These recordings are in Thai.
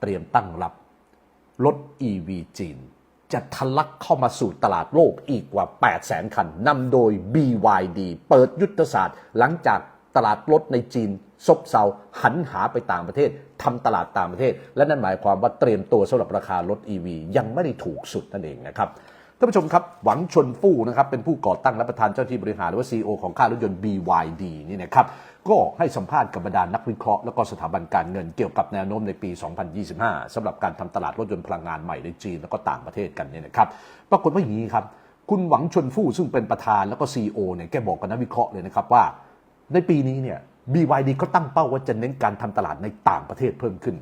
เตรียมตั้งรับ รถ EV จีน จะทะลักเข้ามาสู่ตลาดโลกอีกกว่า 8 0 0 0 0 0คันนำโดย BYD เปิดยุทธศาสตร์ หลังจากตลาดรถในจีน ซบเซาหันหาไปต่างประเทศทำตลาดต่างประเทศ และนั่นหมายความว่าเตรียมตัวสำหรับราคารถ EV ยังไม่ได้ถูกสุดนั่นเองนะครับ ท่านผู้ชมครับ หวังชนฟู่นะครับเป็นผู้ก่อตั้งและประธานเจ้าที่บริหารหรือว่า CEO ของค่ายรถยนต์ BYD นี่นะครับก็ให้สัมภาษณ์กับบรรดานักวิเคราะห์แล้วก็สถาบันการเงินเกี่ยวกับแนวโน้มในปี 2025สำหรับการทำตลาดรถยนต์พลังงานใหม่ในจีนแล้วก็ต่างประเทศกันเนี่ยนะครับปรากฏว่าอย่างนี้ครับคุณหวังชนฟู่ซึ่งเป็นประธานแล้วก็ CEO เนี่ยแกบอกกับนักวิเคราะห์เลยนะครับว่า ในปีนี้เนี่ย BYD ก็ตั้งเป้าว่าจะเน้นการทำตลาดในต่างประเทศเพิ่มขึ้น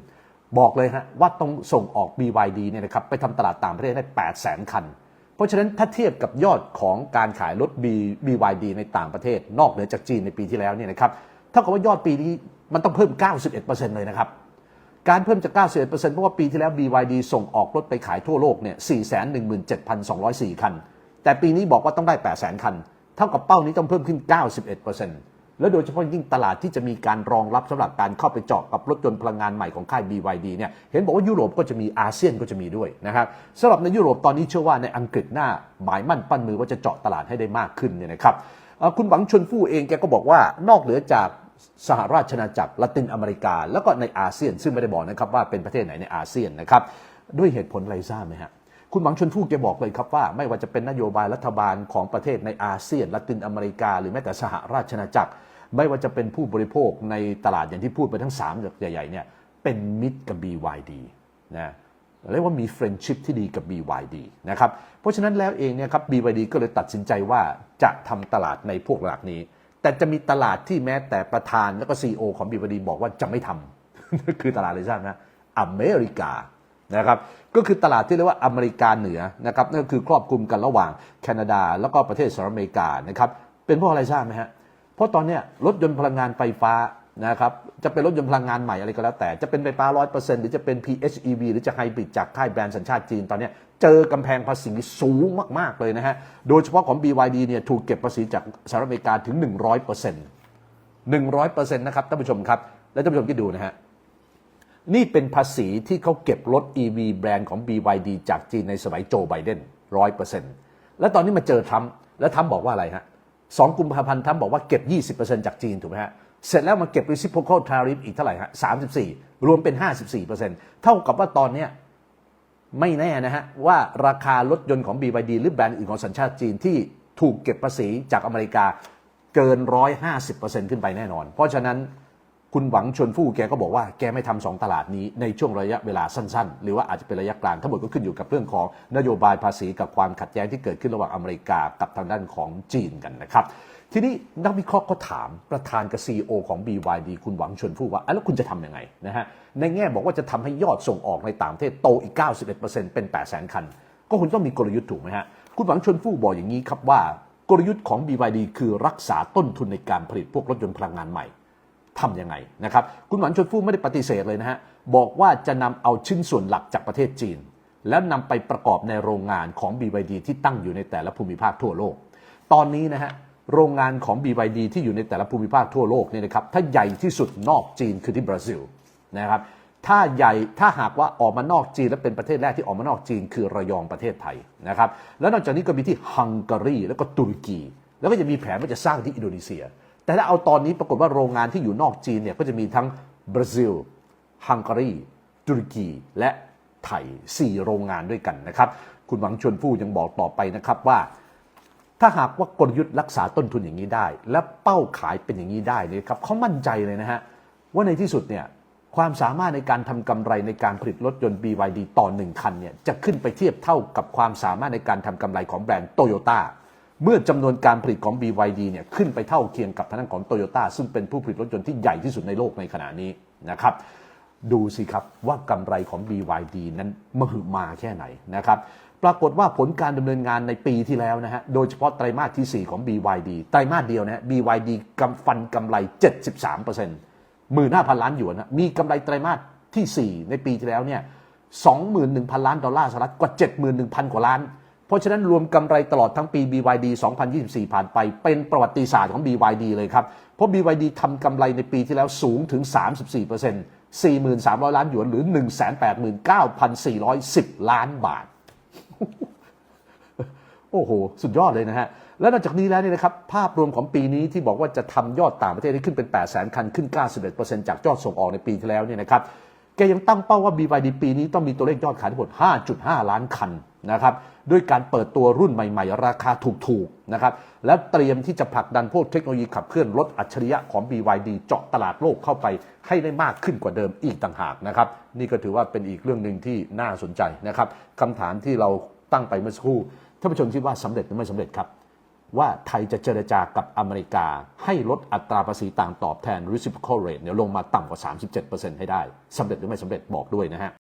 บอกเลยฮะว่าต้องส่งออก BYD เนี่ยนะครับไปทำตลาดต่างประเทศได้8 0 0 0 0 0 คัน เพราะฉะนั้นถ้าเทียบกับยอดของการขายรถ B BYD ในต่างประเทศ นอกเหนือจากจีนในปีที่แล้วเนี่ยนะครับเท่ากับว่ายอดปีนี้มันต้องเพิ่ม 91%เลยนะครับการเพิ่มจาก 91%เพราะว่าปีที่แล้ว BYD ส่งออกรถไปขายทั่วโลกเนี่ย 417,204 คัน แต่ปีนี้บอกว่าต้องได้ 800,000 คัน เท่ากับเป้านี้ต้องเพิ่มขึ้น 91% แล้วโดยเฉพาะยิ่งตลาดที่จะมีการรองรับสำหรับการเข้าไปเจาะกับรถยนต์พลังงานใหม่ของค่าย BYD เนี่ยเห็นบอกว่ายุโรปก็จะมีอาเซียนก็จะมีด้วยนะครับสำหรับในยุโรปตอนนี้เชื่อว่าในอังกฤษหน้าหมายมั่นปั้นมือว่าจะเจาะตลาดให้ได้มากขึ้นเนี่ยนะครับคุณหวังชนฟู่เองแกก็บอกว่านอกเหนือจากสหราชอาณาจักรละตินอเมริกา แล้วก็ในอาเซียนซึ่งไม่ได้บอกนะครับว่าเป็นประเทศไหนในอาเซียนนะครับด้วยเหตุผลอะไรทราบไหมฮะ คุณหวังชนฟู่แกบอกเลยครับว่า ไม่ว่าจะเป็นนโยบายรัฐบาลของประเทศในอาเซียน ละตินอเมริกา หรือแม้แต่สหราชอาณาจักร ไม่ว่าจะเป็นผู้บริโภคในตลาดอย่างที่พูดไปทั้ง3ใหญ่ๆเนี่ยเป็นมิตรกับ BYD นะเรียกว่ามีเฟรนชิพที่ดีกับ BYD นะครับ เพราะฉะนั้นแล้วเองเนี่ยครับ BYD ก็เลยตัดสินใจว่าจะทำตลาดในพวกหลักนี้ แต่จะมีตลาดที่แม้แต่ประธานแล้วก็ CEO ของ BYD บอกว่าจะไม่ทำคือตลาดอะไรทราบนะอเมริกา นะครับก็คือตลาดที่เรียกว่าอเมริกาเหนือนะครับนั่นก็คือครอบคลุมกันระหว่างแคนาดา แล้วก็ประเทศสหรัฐอเมริกานะครับเป็นเพราะอะไรทราบไหมฮะเพราะตอนนี้รถยนต์พลังงานไฟฟ้านะครับจะเป็นรถยนต์พลังงานใหม่อะไรก็แล้วแต่จะเป็นไฟฟ้า100%หรือจะเป็น PHEV หรือจะไฮบริดจากค่ายแบรนด์สัญชาติจีนตอนนี้เจอกำแพงภาษีสูงมาก ๆ เลยนะฮะ โดยเฉพาะของ BYD เนี่ยถูกเก็บภาษีจากสหรัฐอเมริกาถึง 100% 100%นะครับท่านผู้ชมครับ และท่านผู้ชมคิดดูนะฮะ นี่เป็นภาษีที่เขาเก็บรถ EV แบรนด์ของ BYD จากจีนในสมัยโจไบเดนร้อยเปอร์เซ็นต์แล้วตอนนี้มาเจอทรัมแล้วทรัมบอกว่าอะไรฮะสองกุมภาพันธ์ทรัมบอกว่าเก็บ 20%จากจีนถูกไหมฮะ เสร็จแล้วมาเก็บ reciprocal tariff อีกเท่าไหร่ฮะ34 รวมเป็น 54%เท่ากับว่าตอนเนี้ยไม่แน่นะฮะ ว่าราคารถยนต์ของ BYD หรือแบรนด์อื่นของสัญชาติจีนที่ถูกเก็บภาษีจากอเมริกาเกิน 150%ขึ้นไปแน่นอน เพราะฉะนั้น คุณหวังชวนฟู่แกก็บอกว่าแกไม่ทำสองตลาดนี้ในช่วงระยะเวลาสั้นๆ หรือว่าอาจจะเป็นระยะกลางทั้งหมดก็ขึ้นอยู่กับเรื่องของนโยบายภาษีกับความขัดแย้งที่เกิดขึ้นระหว่างอเมริกากับทางด้านของจีนกันนะครับทีนี้นักวิเคราะห์ก็ถามประธานกับ CEO ของ BYD คุณหวังชวนฟู่ว่าอะแล้วคุณจะทำยังไงนะฮะในแง่บอกว่าจะทำให้ยอดส่งออกในต่างประเทศโตอีก 91%เป็น8 0 0 0 0 0 คัน ก็คุณต้องมีกลยุทธ์ถูกไหมฮะคุณหวังชวนฟู่บอกอย่างนี้ครับว่ากลยุทธ์ของ BYD คือรักษาต้นทุนในการผลิตพวกรถยนต์พลังงานใหม่ ทำยังไงนะครับ คุณหวังชวนฟู่ไม่ได้ปฏิเสธเลยนะฮะ บอกว่าจะนำเอาชิ้นส่วนหลักจากประเทศจีน แล้วนำไปประกอบในโรงงานของ BYD ที่ตั้งอยู่ในแต่ละภูมิภาคทั่วโลก ตอนนี้นะฮะโรงงานของ BYD ที่อยู่ในแต่ละภูมิภาคทั่วโลกเนี่ยนะครับถ้าใหญ่ที่สุดนอกจีนคือที่บราซิลนะครับถ้าใหญ่ถ้าหากว่าออกมานอกจีนและเป็นประเทศแรกที่ออกมานอกจีนคือระยองประเทศไทยนะครับแล้วนอกจากนี้ก็มีที่ฮังการีแล้วก็ตุรกี แล้วก็จะมีแผนว่าจะสร้างที่อินโดนีเซีย แต่ถ้าเอาตอนนี้ปรากฏว่าโรงงานที่อยู่นอกจีนเนี่ยก็จะมีทั้งบราซิลฮังการีตุรกีและไทย 4 โรงงานด้วยกันนะครับ คุณหวังชวนฟู่ยังบอกต่อไปนะครับว่า ถ้าหากว่ากลยุทธ์รักษาต้นทุนอย่างนี้ได้ และเป้าขายเป็นอย่างนี้ได้นี่ครับเขามั่นใจเลยนะฮะว่าในที่สุดเนี่ยความสามารถในการทำกำไรในการผลิตรถยนต์ BYD ต่อหนึ่งคันเนี่ยจะขึ้นไปเทียบเท่ากับความสามารถในการทำกำไรของแบรนด์โตโยต้า เมื่อจำนวนการผลิตของ BYD เนี่ยขึ้นไปเท่าเคียงกับทางด้านของโตโยต้าซึ่งเป็นผู้ผลิตรถยนต์ที่ใหญ่ที่สุดในโลกในขณะนี้นะครับดูสิครับว่ากำไรของ BYD นั้นมหึมาแค่ไหนนะครับปรากฏว่าผลการดำเนินงานในปีที่แล้วนะฮะโดยเฉพาะไตรมาสที่ 4 ของ BYD ไตรมาสเดียวนะ BYD กำฟันกำไร 73%หมื่นห้าพันล้านหยวนนะมีกำไรไตรมาสที่ 4 ในปีที่แล้วเนี่ย21,000 ล้านดอลลาร์สหรัฐกว่า 71,000 กว่าล้าน ราะฉะนั้นรวมกำไรตลอดทั้งปี BYD 2024 ผ่านไป เป็นประวัติศาสตร์ของ BYD เลยครับ เพราะ BYD ทำกำไรในปีที่แล้วสูงถึง 34% 4,300 ล้านหยวนหรือ 189,410 ล้านบาท โอ้โห สุดยอดเลยนะฮะ แล้วนอกจากนี้แล้วเนี่ยนะครับ ภาพรวมของปีนี้ที่บอกว่าจะทำยอดต่างประเทศให้ขึ้นเป็น 8 0 0 0 0คัน ขึ้น 91%จากยอดส่งออกในปีที่แล้วเนี่ยนะครับ แกยังตั้งเป้าว่า BYD ปีนี้ต้องมีตัวเลขยอดขายทั้งหมด 5.5 ล้านคัน นะครับด้วยการเปิดตัวรุ่นใหม่ๆ ราคาถูกๆนะครับและเตรียมที่จะผลักดันพวกเทคโนโลยีขับเคลื่อนรถอัจฉริยะของ BYD เจาะตลาดโลกเข้าไปให้ได้มากขึ้นกว่าเดิมอีกต่างหากนะครับนี่ก็ถือว่าเป็นอีกเรื่องหนึ่งที่น่าสนใจนะครับคำถามที่เราตั้งไปเมื่อสักครู่ท่านผู้ชมคิดว่าสำเร็จหรือไม่สำเร็จครับ ว่าไทยจะเจรจากับอเมริกา ให้ลดอัตราภาษีต่างตอบแทน reciprocal rate เนี่ยลงมาต่ำกว่า 37%ให้ได้สำเร็จหรือไม่สำเร็จบอกด้วยนะฮะ